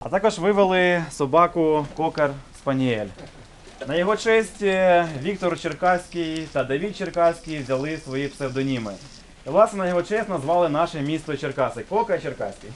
А також вивели собаку Кокер Спаніель. На його честь е, Віктор Черкаський та Давід Черкаський взяли свої псевдоніми. І, власне, на його честь назвали наше місто Черкаси. Кока Черкаський.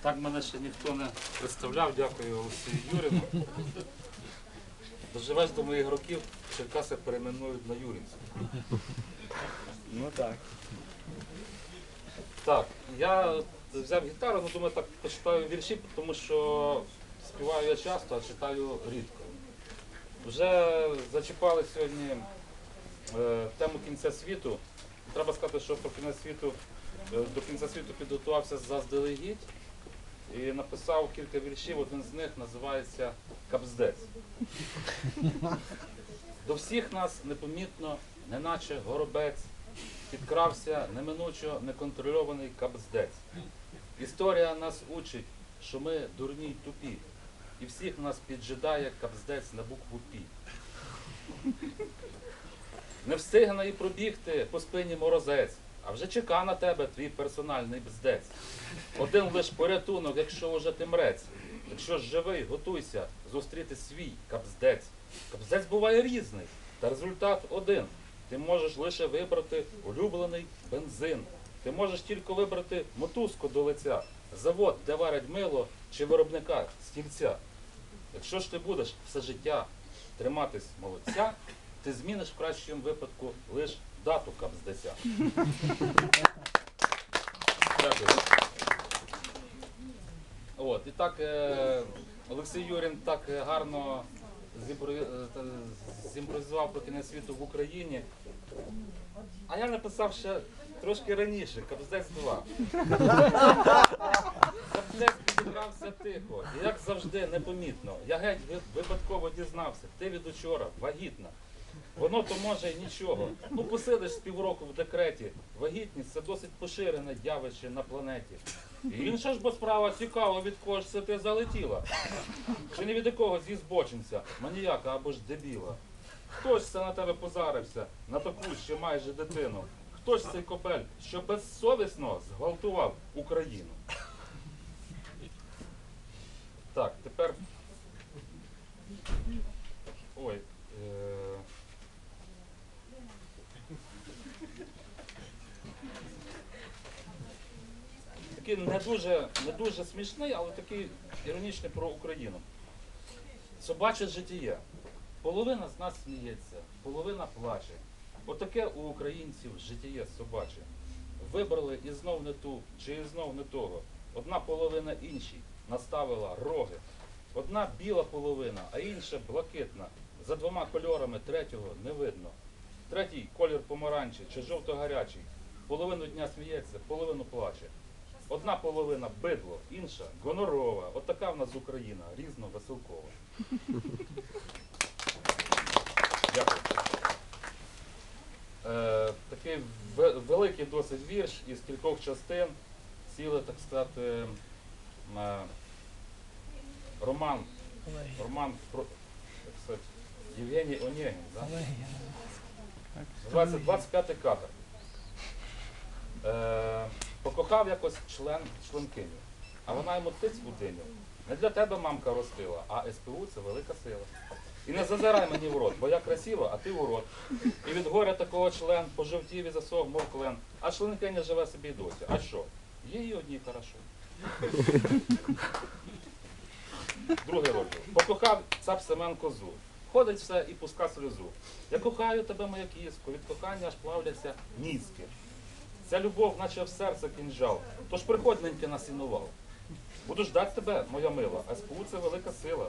Так мене ще ніхто не представляв, дякую Олексію Юрину. Доживеш до моїх років, Черкаси перейменують на Юрінську. Ну так. Так, я взяв гітару, ну думаю, так почитаю вірші, тому що співаю я часто, а читаю рідко. Вже зачіпали сьогодні е, тему кінця світу. Треба сказати, що про кінець світу е, до кінця світу підготувався заздалегідь і написав кілька віршів. Один з них називається Кабздець. До всіх нас непомітно, неначе горобець, підкрався неминучо неконтрольований кабздець. Історія нас учить, що ми дурні й тупі, і всіх нас піджидає кабздець на букву Пі. Не встигне і пробігти по спині морозець, а вже чека на тебе твій персональний бздець. Один лиш порятунок, якщо уже ти мрець. Якщо ж живий, готуйся зустріти свій кабздець. Кабздець буває різний, та результат один. Ти можеш лише вибрати улюблений бензин. Ти можеш тільки вибрати мотузку до лиця, завод, де варять мило, чи виробника стільця. Якщо ж ти будеш все життя триматись молодця, ти зміниш в кращому випадку лише дату кабздеця. Дякую. От, і так е, Олексій Юрін так е, гарно зімпровізував про кінець світу в Україні. А я написав ще трошки раніше, Кабздець 2. Кабздець підібрався тихо. І як завжди, непомітно. Я геть випадково дізнався. Ти від учора вагітна. Воно то може й нічого. Ну посидиш з півроку в декреті. Вагітність це досить поширене явище на планеті. Інша ж бо справа цікава, від кого ж це ти залетіла. Чи не від якого зі збочинця, маніяка або ж дебіла. Хто ж це на тебе позарився, на таку ще майже дитину? Хто ж цей кобель, що безсовісно зґвалтував Україну? Так, тепер. Ой. Е... Такий не дуже, не дуже смішний, але такий іронічний про Україну. Собаче життя. Половина з нас сміється, половина плаче. Отаке у українців життя собаче. Вибрали і знов не ту, чи і знов не того. Одна половина іншій наставила роги. Одна біла половина, а інша блакитна. За двома кольорами третього не видно. Третій колір помаранчі чи жовто-гарячий. Половину дня сміється, половину плаче. Одна половина бидло, інша гонорова. От така в нас Україна, різно веселкова. Дякую. Е, такий великий досить вірш із кількох частин. Ціле, так сказати, е, роман. Роман про так сказати, Євгеній Онєгін. Да? Називається 25 кадр. Е, покохав якось член членкиню, а вона йому тиць у диню. Не для тебе мамка ростила, а СПУ це велика сила. І не зазирай мені в рот, бо я красива, а ти урод. І від горя такого член пожовтів і засох, мов клен. А членкиня живе собі й досі. А що? Їй і одній хорошо. Другий розділ. Покохав цап Семен козу. Ходить все і пуска сльозу. Я кохаю тебе, моя кіско, від кохання аж плавляться мізки. Ця любов, наче в серце кінжал. Тож приходь неньки на сінувал. Буду ждать тебе, моя мила, а СПУ це велика сила.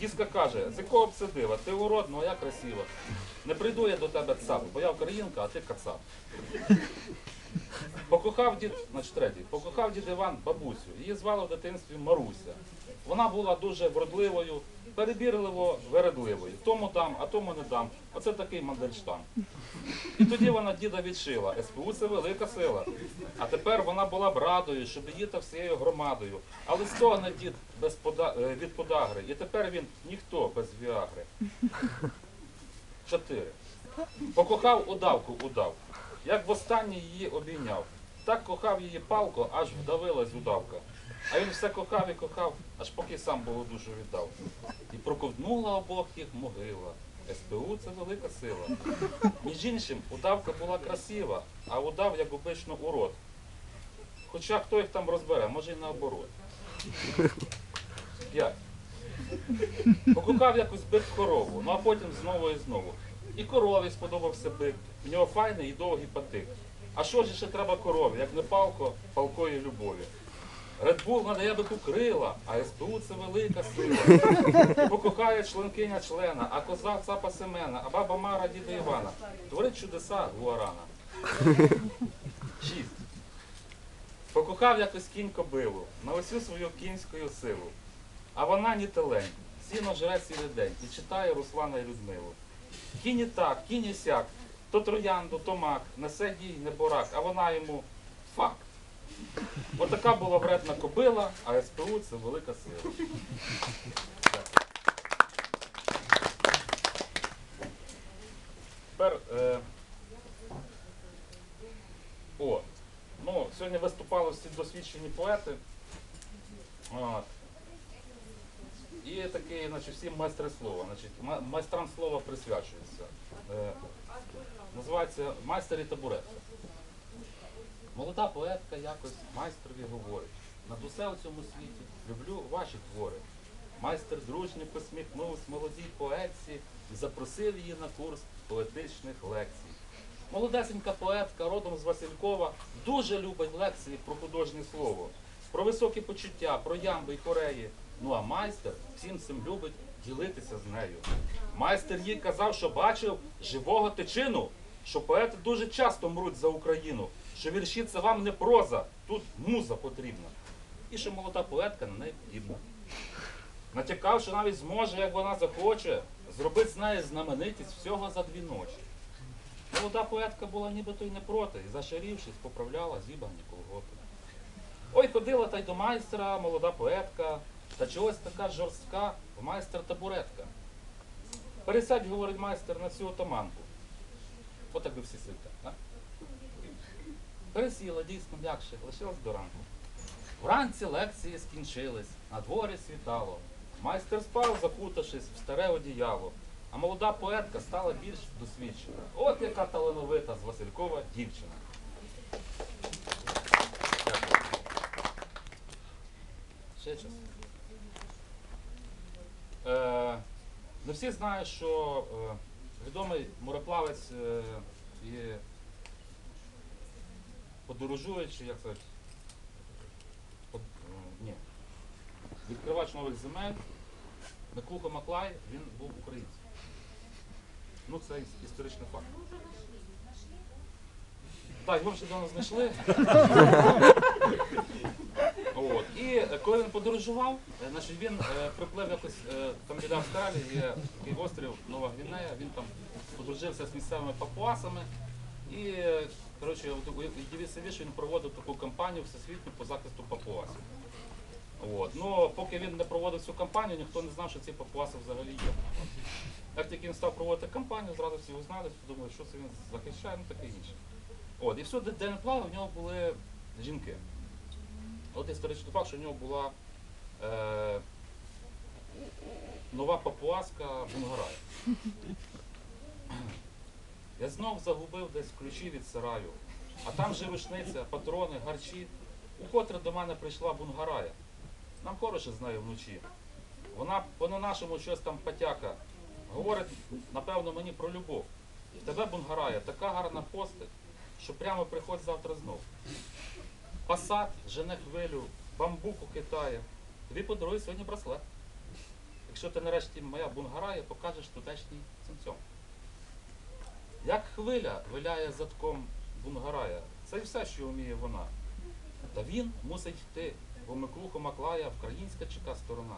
Кіска каже, з якого б це дива, ти урод, ну а я красива. Не прийду я до тебе цап, бо я українка, а ти кацап. Покохав дід, значить третій, покохав дід Іван бабусю. Її звали в дитинстві Маруся. Вона була дуже вродливою, перебірливо вередливою. Тому дам, а тому не дам. Оце такий мандельштам. І тоді вона діда відшила. СПУ це велика сила. А тепер вона була б радою, щоб її та всією громадою. Але стогне дід без пода... е, від подагри. І тепер він ніхто без віагри. Чотири. Покохав удавку удав. як востаннє її обійняв. Так кохав її палко, аж вдавилась удавка. А він все кохав і кохав, аж поки сам Богу душу віддав. І проковтнула обох їх могила. СПУ це велика сила. Між іншим, удавка була красива, а удав, як обично, урод. Хоча хто їх там розбере, може й наоборот. П'ять. Покукав якось бик корову, ну а потім знову і знову. І корові сподобався бик. В нього файний і довгий патик. А що ж ще треба корові, як не палко, палкої любові. Редбул надає бику крила, а СПУ це велика сила. Покохає членкиня члена, а коза цапа Семена, а баба Мара діда Івана. Творить чудеса Гуарана. Шість. Покохав якось кінь кобилу на усю свою кінську силу. А вона ні телень, сіно жре цілий день і читає Руслана і Людмилу. Кінь і так, кінь і сяк, то троянду, то мак, несе дій не борак, а вона йому факт. Отака була вредна кобила, а СПУ це велика сила. Тепер. Е... О, ну, сьогодні виступали всі досвідчені поети. От. І такі, значить, всі майстри слова. Значить, майстрам слова присвячується. Е, називається майстер і табуретка. Молода поетка якось майстрові говорить. Над усе у цьому світі люблю ваші твори. Майстер дружньо посміхнувся молодій поетці і запросив її на курс поетичних лекцій. Молодесенька поетка родом з Василькова дуже любить лекції про художнє слово, про високі почуття, про ямби і хореї. Ну а майстер всім цим любить ділитися з нею. Майстер їй казав, що бачив живого тичину, що поети дуже часто мруть за Україну, що вірші це вам не проза, тут муза потрібна. І що молода поетка на неї подібна. Натякав, що навіть зможе, як вона захоче, зробити з неї знаменитість всього за дві ночі. Молода поетка була нібито й не проти, і зашарівшись, поправляла зібрані колготи. Ой, ходила та й до майстра, молода поетка, та чогось така жорстка майстер табуретка. Пересядь, говорить майстер, на цю отаманку. Отак би всі сидять. Так? Пересіла дійсно м'якше, лишилась до ранку. Вранці лекції скінчились, на дворі світало. Майстер спав, закутавшись в старе одіяло, а молода поетка стала більш досвідчена. От яка талановита з Василькова дівчина. Ще час. Е, не всі знають, що е, відомий мореплавець е, і подорожуючи, як сказати, под, е, ні, відкривач нових земель, Микуха Маклай, він був українцем. Ну, це історичний факт. Так, його вже давно знайшли. От. І е, коли він подорожував, е, значить, він е, приплив якось е, там біля Австралії, є такий острів Нова Гвінея, він там подружився з місцевими папуасами. І коротше, от у- що він проводив таку кампанію всесвітню по захисту папуасів. От. Ну, поки він не проводив цю кампанію, ніхто не знав, що ці папуаси взагалі є. Як тільки він став проводити кампанію, зразу всі узнали, подумали, що це він захищає, ну таке інше. От, і всюди, де не плавав, в нього були жінки. От історичний факт, що в нього була е, нова папуаска Бунгарая. Я знов загубив десь ключі від сараю, а там же рушниця, патрони, гарчі. Укотре до мене прийшла Бунгарая. Нам хороше з нею вночі. Вона по-нашому щось там потяка. Говорить, напевно, мені про любов. Тебе, Бунгарая, така гарна постать, що прямо приходь завтра знов. Пасат, жене хвилю, бамбуку китає. Тобі подарую сьогодні браслет. Якщо ти нарешті моя бунгарая, покажеш тутешній цимцьом. Як хвиля виляє задком бунгарая, це й все, що вміє вона. Та він мусить йти, бо Миклуху Маклая українська чека сторона.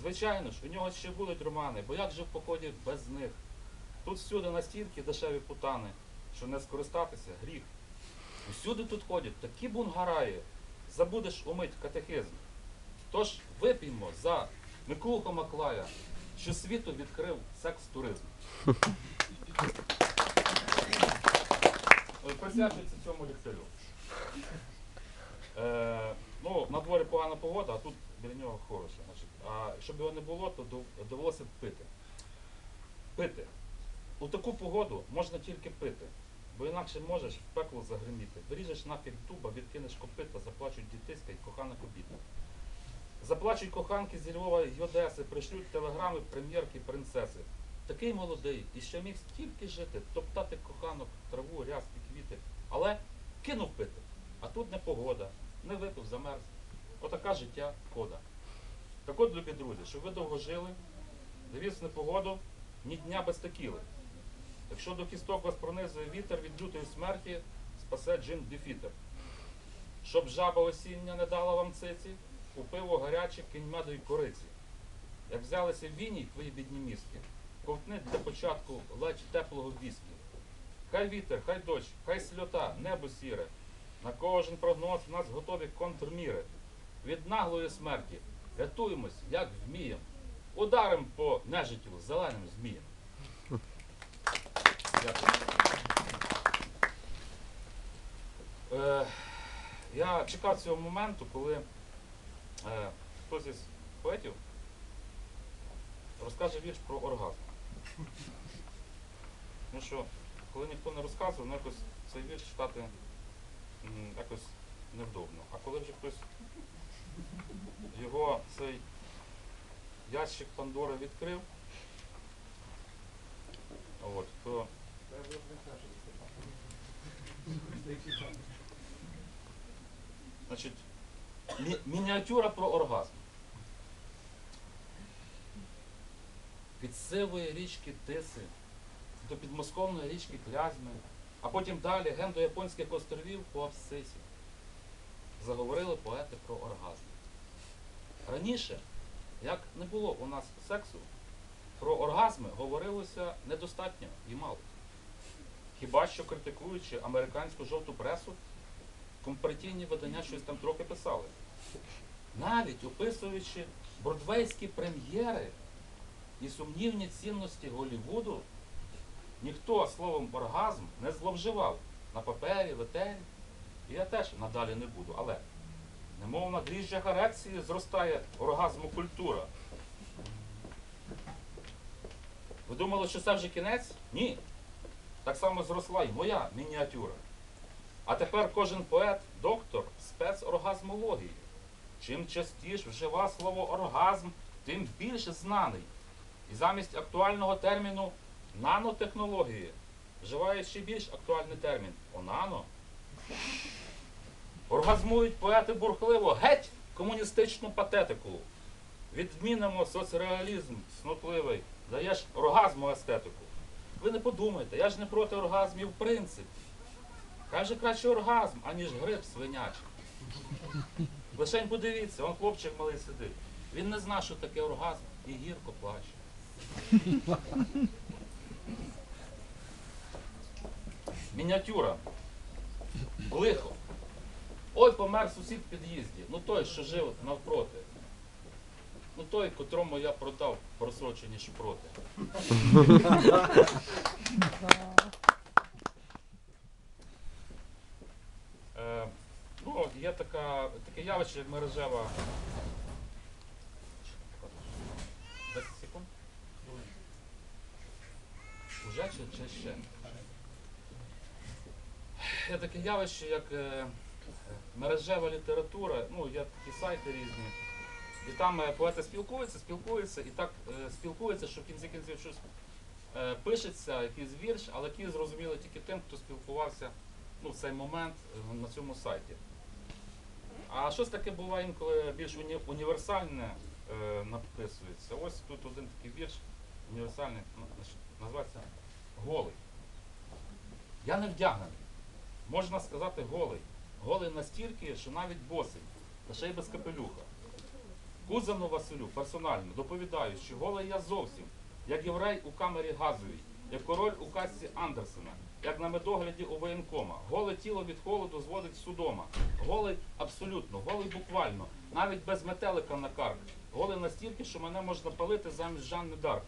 Звичайно ж, у нього ще будуть романи, бо як же в поході без них? Тут всюди настільки дешеві путани, що не скористатися гріх. Усюди тут ходять такі бунгараї, забудеш умить катехизм. Тож вип'ємо за Миколу Маклая, що світу відкрив секс-туризм. присвячується цьому ліхтарю. Е, ну, на дворі погана погода, а тут біля нього хороше. А щоб його не було, то довелося б пити. Пити. У таку погоду можна тільки пити, бо інакше можеш в пекло загриміти. Виріжеш нафіг дуба, відкинеш копита, заплачуть дітиська і кохана кобіта. Заплачуть коханки зі Львова й Одеси, пришлють телеграми прем'єрки, принцеси. Такий молодий і ще міг стільки жити, топтати коханок, траву, рязки, квіти. Але кинув пити. А тут не погода, не випив, замерз. Отака життя кода. Так от, любі друзі, щоб ви довго жили, дивіться непогоду, ні дня без текіли. Якщо до кісток вас пронизує вітер від лютої смерті, спасе джин дефітер. Щоб жаба осіння не дала вам циці, у пиво гаряче кинь меду й кориці. Як взялися в війні твої бідні мізки, ковтни для початку ледь теплого віскі. Хай вітер, хай дощ, хай сльота, небо сіре. На кожен прогноз в нас готові контрміри. Від наглої смерті рятуємось, як вмієм. Ударим по нежиттю зеленим змієм. Е, я чекав цього моменту, коли е, хтось із поетів розкаже вірш про оргазм. Тому що, коли ніхто не розказує, ну якось цей вірш читати якось невдобно. А коли вже хтось його цей ящик Пандори відкрив, от, то Значить, мі- мініатюра про оргазм. Від сивої річки Тиси до підмосковної річки Клязьми, а потім далі ген до японських островів по Абсисі. Заговорили поети про оргазм. Раніше, як не було у нас сексу, про оргазми говорилося недостатньо і мало. Хіба що критикуючи американську жовту пресу, компартійні видання щось там трохи писали. Навіть описуючи бродвейські прем'єри і сумнівні цінності Голлівуду, ніхто словом оргазм не зловживав на папері, в. І я теж надалі не буду. Але немов на дріжджах ерекції зростає оргазму культура. Ви думали, що це вже кінець? Ні. Так само зросла і моя мініатюра. А тепер кожен поет доктор спецоргазмології. Чим частіше вжива слово оргазм, тим більше знаний. І замість актуального терміну нанотехнології вживає ще більш актуальний термін онано. Оргазмують поети бурхливо, геть комуністичну патетику. Відмінимо соцреалізм снотливий, даєш оргазму естетику. Ви не подумайте, я ж не проти оргазмів в принципі. Хай же краще оргазм, аніж гриб свинячий. Лишень подивіться, он хлопчик малий сидить. Він не знає, що таке оргазм, і гірко плаче. Мініатюра. Лихо. Ой, помер сусід в під'їзді. Ну той, що жив навпроти. Ну той, котрому я продав просрочені шпроти. Е, ну, є така, таке явище, як мережева. 10 секунд. Уже чи, чи ще? Є таке явище, як е, мережева література, ну, є такі сайти різні. І там е, поети спілкуються, спілкуються, і так е, спілкуються, що в кінці кінців щось пишеться, якийсь вірш, але який зрозуміло тільки тим, хто спілкувався ну, в цей момент на цьому сайті. А щось таке буває інколи більш уні- універсальне е, написується. Ось тут один такий вірш універсальний, називається Голий. Я не вдягнений. Можна сказати голий. Голий настільки, що навіть босий, та ще й без капелюха. Кузану Василю персонально доповідаю, що голий я зовсім, як єврей у камері газовій, як король у казці Андерсена, як на медогляді у воєнкома. Голе тіло від холоду зводить судома. Голий абсолютно, голий буквально, навіть без метелика на карк. Голий настільки, що мене можна палити замість Жанни Дарк.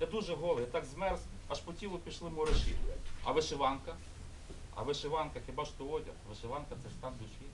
Я дуже голий, я так змерз, аж по тілу пішли мураші. А вишиванка? А вишиванка, хіба ж то одяг? Вишиванка це стан душі.